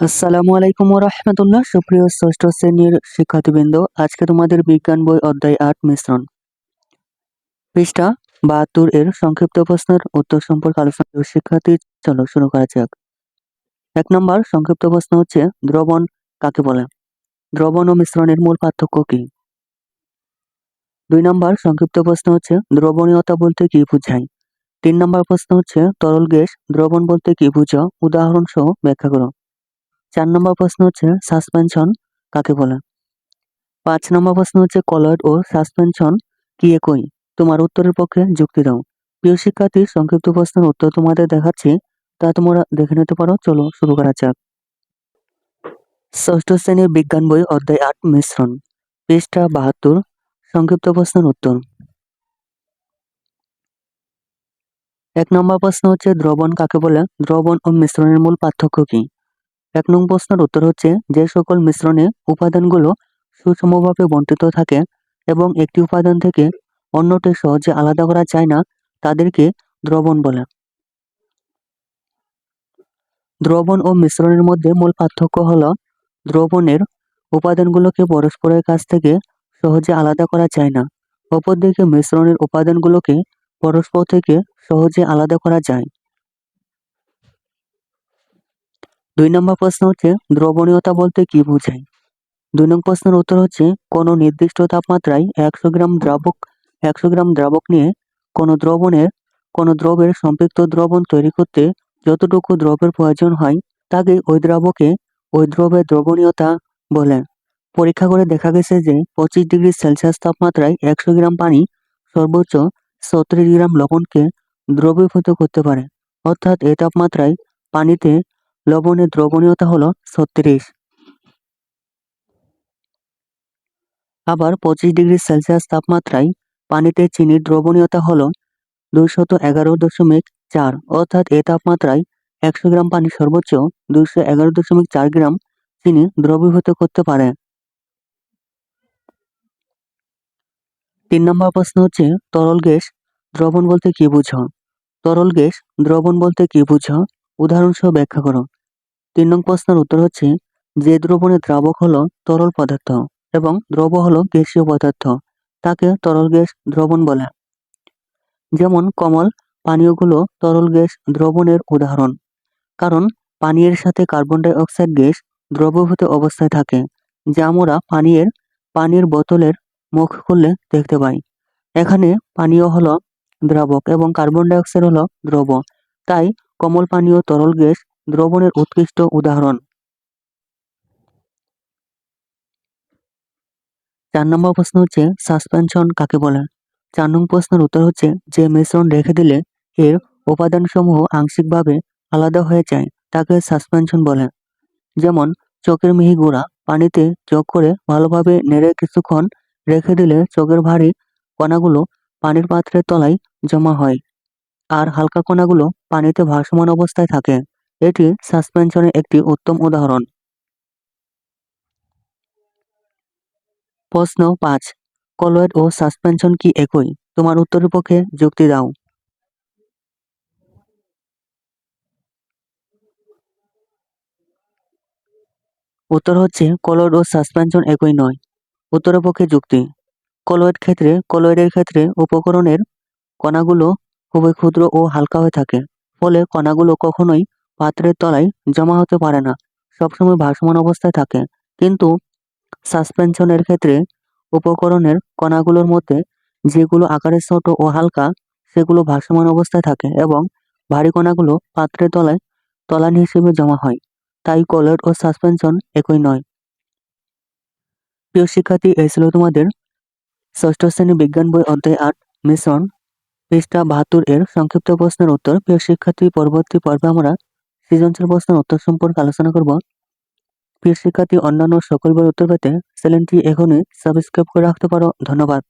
আসসালামু আলাইকুম রহমতুল্লাহ। সুপ্রিয় ষষ্ঠ শ্রেণির শিক্ষার্থীবৃন্দ, আজকে তোমাদের বিজ্ঞান বই অধ্যায় আট মিশ্রণ। পৃষ্ঠা বাহাত্তর এর সংক্ষিপ্ত প্রশ্নের উত্তর সম্পর্কে আলোচনা শিক্ষার্থী, চলো শুরু করা যাক। এক নম্বর সংক্ষিপ্ত প্রশ্ন হচ্ছে, দ্রবণ কাকে বলে? দ্রবণ ও মিশ্রণের মূল পার্থক্য কি? দুই নম্বর সংক্ষিপ্ত প্রশ্ন হচ্ছে, দ্রবণীয়তা বলতে কি বোঝায়? তিন নম্বর প্রশ্ন হচ্ছে, তরল গ্যাস দ্রবণ বলতে কি বুঝো উদাহরণ সহ ব্যাখ্যা করো। চার নম্বর প্রশ্ন হচ্ছে সাসপেনশন কাকে বলে? পাঁচ নম্বর প্রশ্ন হচ্ছে কলয়েড ও সাসপেনশন কি একই তোমার উত্তরের পক্ষে যুক্তি দাও। প্রিয় শিক্ষার্থী, সংক্ষিপ্ত প্রশ্নের উত্তর তোমাদের দেখাচ্ছি, তা তোমরা দেখে নিতে পারো। চলো শুরু করা যাক। ষষ্ঠ শ্রেণির বিজ্ঞান বই, অধ্যায় আট, মিশ্রণ। পৃষ্ঠা বাহাত্তর। সংক্ষিপ্ত প্রশ্নের উত্তর। এক নম্বর প্রশ্ন হচ্ছে দ্রবণ কাকে বলে? দ্রবণ ও মিশ্রণের মূল পার্থক্য কি? এক নং প্রশ্নের উত্তর হচ্ছে যে সকল মিশ্রণে উপাদানগুলো সুষমভাবে বন্টিত থাকে এবং একটি উপাদান থেকে অন্যটি সহজে আলাদা করা যায় না, তাদেরকে দ্রবণ বলে। দ্রবণ ও মিশ্রণের মধ্যে মূল পার্থক্য হল দ্রবণের উপাদানগুলোকে পরস্পরের কাছ থেকে সহজে আলাদা করা যায় না। অপরদিকে মিশ্রণের উপাদানগুলোকে পরস্পর থেকে সহজে আলাদা করা যায়। দুই নম্বর প্রশ্ন হচ্ছে, দ্রবণীয়তা বলতে কি বোঝায়? দুই নম্বর প্রশ্নের উত্তর হচ্ছে, কোনো নির্দিষ্ট তাপমাত্রায় একশো গ্রাম দ্রাবক, একশো গ্রাম দ্রাবক নিয়ে কোনো দ্রবণের, কোনো দ্রবের সম্পৃক্ত দ্রবণ তৈরি করতে যতটুকু দ্রবের প্রয়োজন হয়, তাকে ওই দ্রাবকে ওই দ্রবের দ্রবণীয়তা বলে। পরীক্ষা করে দেখা গেছে যে, পঁচিশ ডিগ্রি সেলসিয়াস তাপমাত্রায় একশো গ্রাম পানি সর্বোচ্চ ছত্রিশ গ্রাম লবণকে দ্রবীভূত করতে পারে। অর্থাৎ এই তাপমাত্রায় পানিতে লবণের দ্রবণীয়তা হলো ছত্রিশ। আবার পঁচিশ ডিগ্রি সেলসিয়াস তাপমাত্রায় পানিতে চিনির দ্রবণীয়তা হলো দুইশত এগারো দশমিক চার, অর্থাৎ এ তাপমাত্রায় একশো গ্রাম পানি সর্বোচ্চ দুইশো এগারো দশমিক চার গ্রাম চিনি দ্রবীভূত করতে পারে। তিন নম্বর প্রশ্ন হচ্ছে, তরল গ্যাস দ্রবণ বলতে কি বুঝো? তরল গ্যাস দ্রবণ বলতে কি বুঝো? উদাহরণসহ ব্যাখ্যা করো। তিন নং প্রশ্নের উত্তর হচ্ছে, যে দ্রবণের দ্রাবক হলো তরল পদার্থ এবং দ্রব হলো গ্যাসীয় পদার্থ, তাকে তরল গ্যাস দ্রবণ বলে। যেমন কমল পানীয়গুলো তরল গ্যাস দ্রবণের উদাহরণ, কারণ পানীয়ের সাথে কার্বন ডাই অক্সাইড গ্যাস দ্রবীভূত অবস্থায় থাকে, যা আমরা পানীয়ের পানির বোতলের মুখ খুললে দেখতে পাই। এখানে পানীয় হলো দ্রাবক এবং কার্বন ডাই অক্সাইড হলো দ্রব, তাই কমল পানীয় তরল গ্যাস দ্রবণের উৎকৃষ্ট উদাহরণ। চার নম্বর প্রশ্ন হচ্ছে, সাসপেনশন কাকে বলে? চার নম্বর প্রশ্নের উত্তর হচ্ছে যে, মিশ্রণ রেখে দিলে এর উপাদানসমূহ আংশিকভাবে আলাদা হয়ে যায়, তাকে সাসপেনশন বলে। যেমন, চোখের মিহি গুঁড়া পানিতে চোখ করে ভালোভাবে নেড়ে কিছুক্ষণ রেখে দিলে চোখের ভারী কণাগুলো পানির পাত্রের তলায় জমা হয়। আর হালকা কণাগুলো পানিতে ভাসমান অবস্থায় থাকে। এটি সাসপেনশনের একটি উত্তম উদাহরণ। প্রশ্ন পাঁচ, কলয়েড ও সাসপেনশন কি একই? তোমার উত্তরের পক্ষে যুক্তি দাও। উত্তর হচ্ছে, কলয়েড ও সাসপেনশন একই নয়। উত্তরের পক্ষে যুক্তি। কলয়েড ক্ষেত্রে, কলয়েডের ক্ষেত্রে উপকরণের কণাগুলো খুবই ক্ষুদ্র ও হালকা হয়ে থাকে। ফলে কণাগুলো কখনোই পাত্রের তলায় জমা হতে পারে না, সবসময় ভাসমান অবস্থায় থাকে। কিন্তু সাসপেনশনের ক্ষেত্রে উপকরণের কণাগুলোর মধ্যে যেগুলো আকারে ছোট ও হালকা, সেগুলো ভাসমান অবস্থায় থাকে এবং ভারী কণাগুলো পাত্রের তলায় তলানি হিসেবে জমা হয়। তাই কলয়েড ও সাসপেনশন একই নয়। প্রিয় শিক্ষার্থী, এই ছিল তোমাদের ষষ্ঠ শ্রেণি বিজ্ঞান বই অধ্যায় আট, মিশন পৃষ্ঠা বাহাত্তর এর সংক্ষিপ্ত প্রশ্নের উত্তর। প্রিয় শিক্ষার্থী, পরবর্তী পর্বে আমরা সৃজনশীল প্রশ্নের উত্তর সম্পর্কে আলোচনা করব। প্রিয় শিক্ষার্থী, অন্যান্য সকল উত্তর পেতে চ্যানেলটি এখনই সাবস্ক্রাইব করে রাখতে পারো। ধন্যবাদ।